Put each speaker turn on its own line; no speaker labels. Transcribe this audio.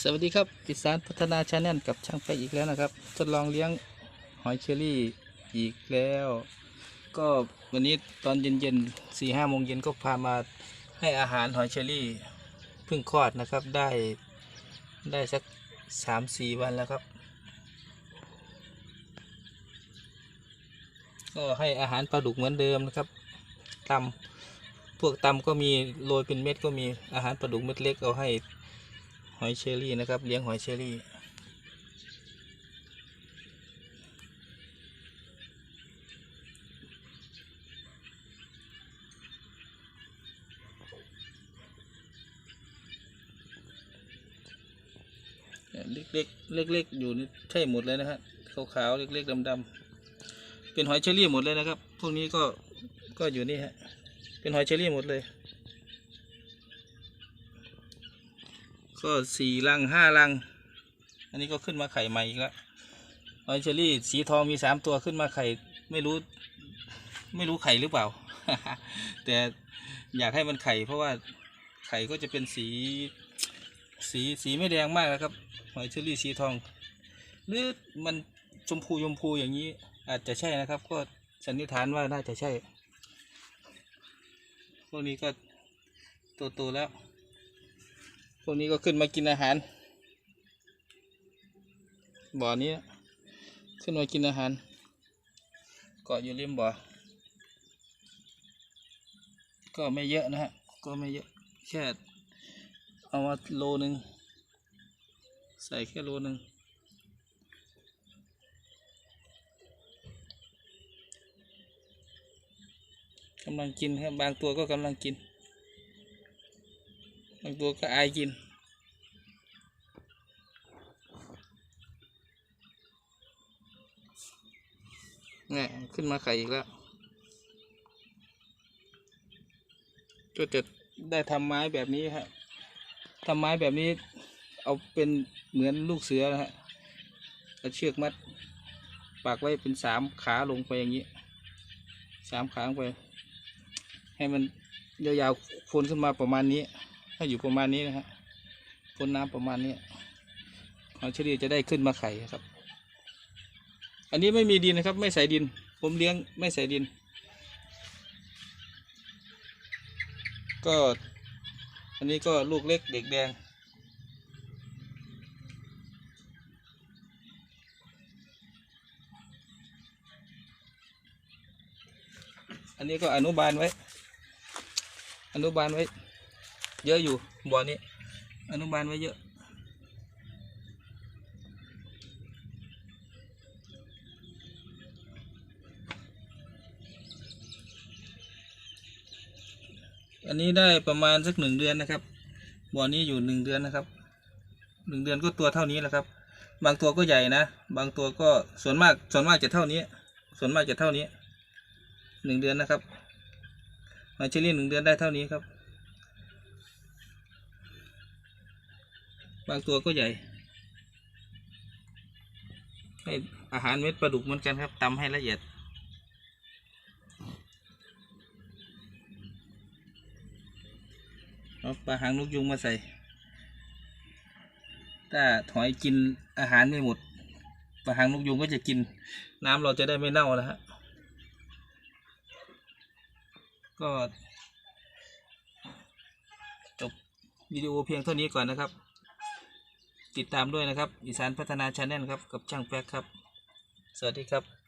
สวัสดีครับอีสานพัฒนาชาแนลกับช่างไปอีกแล้วนะครับ ทดลองเลี้ยงหอยเชอรี่อีกแล้ว ก็วันนี้ตอนเย็นๆสี่ห้าโมงเย็นก็พามาให้อาหารหอยเชอรี่เพิ่งคลอดนะครับได้ได้สักสามสี่วันแล้วครับ ก็ให้อาหารปลาดุกเหมือนเดิมนะครับตำพวกตำก็มีโรยเป็นเม็ดก็มีอาหารปลาดุกเม็ดเล็กเอาให้ อยเชอรี่นะครับ เลี้ยงหอยเชอรี่ เล็กๆเล็กๆอยู่นี่ใช่หมดเลยนะฮะขาวๆเล็กๆดำๆเป็นหอยเชอรี่หมดเลยนะครับ พวกนี้ก็ก็อยู่นี่ฮะเป็นหอยเชอรี่หมดเลย ก็สี่ลังห้าลัง อันนี้ก็ขึ้นมาไข่ใหม่อีกแล้วหอยเชอรี่สีทองมีสามตัวขึ้นมาไข่ไม่รู้ ไม่รู้ไข่หรือเปล่า แต่อยากให้มันไข่เพราะว่าไข่ก็จะเป็นสีสีสีไม่แดงมากนะครับหอยเชอรี่สีทอง หรือมันชมพูชมพูอย่างนี้ อาจจะใช่นะครับ ก็สันนิษฐานว่าน่าจะใช่ พวกนี้ก็โตๆแล้ว พวกนี้ก็ขึ้นมากินอาหาร บ่อนี้ ขึ้นมากินอาหาร เกาะอยู่ริมบ่อ ก็ไม่เยอะนะฮะ ก็ไม่เยอะ แค่เอามาโลนึง ใส่แค่โลนึงกำลังกินครับ บางตัวก็กำลังกิน บางตัวก็อายกิน เนี่ย ขึ้นมาไข่อีกแล้วก็จะได้ทำไม้แบบนี้ฮะทำไม้แบบนี้ เอาเป็นเหมือนลูกเสือนะฮะเอาเชือกมัดปักไว้เป็นสามขาลงไปอย่างนี้สามขาลงไป ให้มันยาวๆพ้นขึ้นมาประมาณนี้ ให้อยู่ประมาณนี้นะฮะพ้นน้ำประมาณนี้หอยเฉลี่ยจะได้ขึ้นมาไข่ครับ อันนี้ไม่มีดินนะครับ ไม่ใส่ดิน ผมเลี้ยงไม่ใส่ดิน ก็ อันนี้ก็ลูกเล็กเด็กแดงอันนี้ก็อนุบาลไว้ อนุบาลไว้ เยอะอยู่บ่อนี้ อนุบาลไว้เยอะ อันนี้ได้ประมาณสักหนึ่งเดือนนะครับ บ่อนี้อยู่หนึ่งเดือนนะครับหนึ่งเดือนก็ตัวเท่านี้แหละครับ บางตัวก็ใหญ่นะ บางตัวก็ส่วนมากส่วนมากจะเท่านี้ ส่วนมากจะเท่านี้หนึ่งเดือนนะครับหอยเชอรี่หนึ่งเดือนได้เท่านี้ครับ บางตัวก็ใหญ่ ให้อาหารเม็ดปลาดุกเหมือนกันครับตำให้ละเอียด เอาปลาหางนกยุงมาใส่ ถ้าหอยกินอาหารไม่หมด ปลาหางนกยุงก็จะกิน น้ำเราจะได้ไม่เน่านะฮะ ก็จบวิดีโอเพียงเท่านี้ก่อนนะครับ ติดตามด้วยนะครับอีสานพัฒนาชาแนลครับกับช่างแป๊กครับ สวัสดีครับ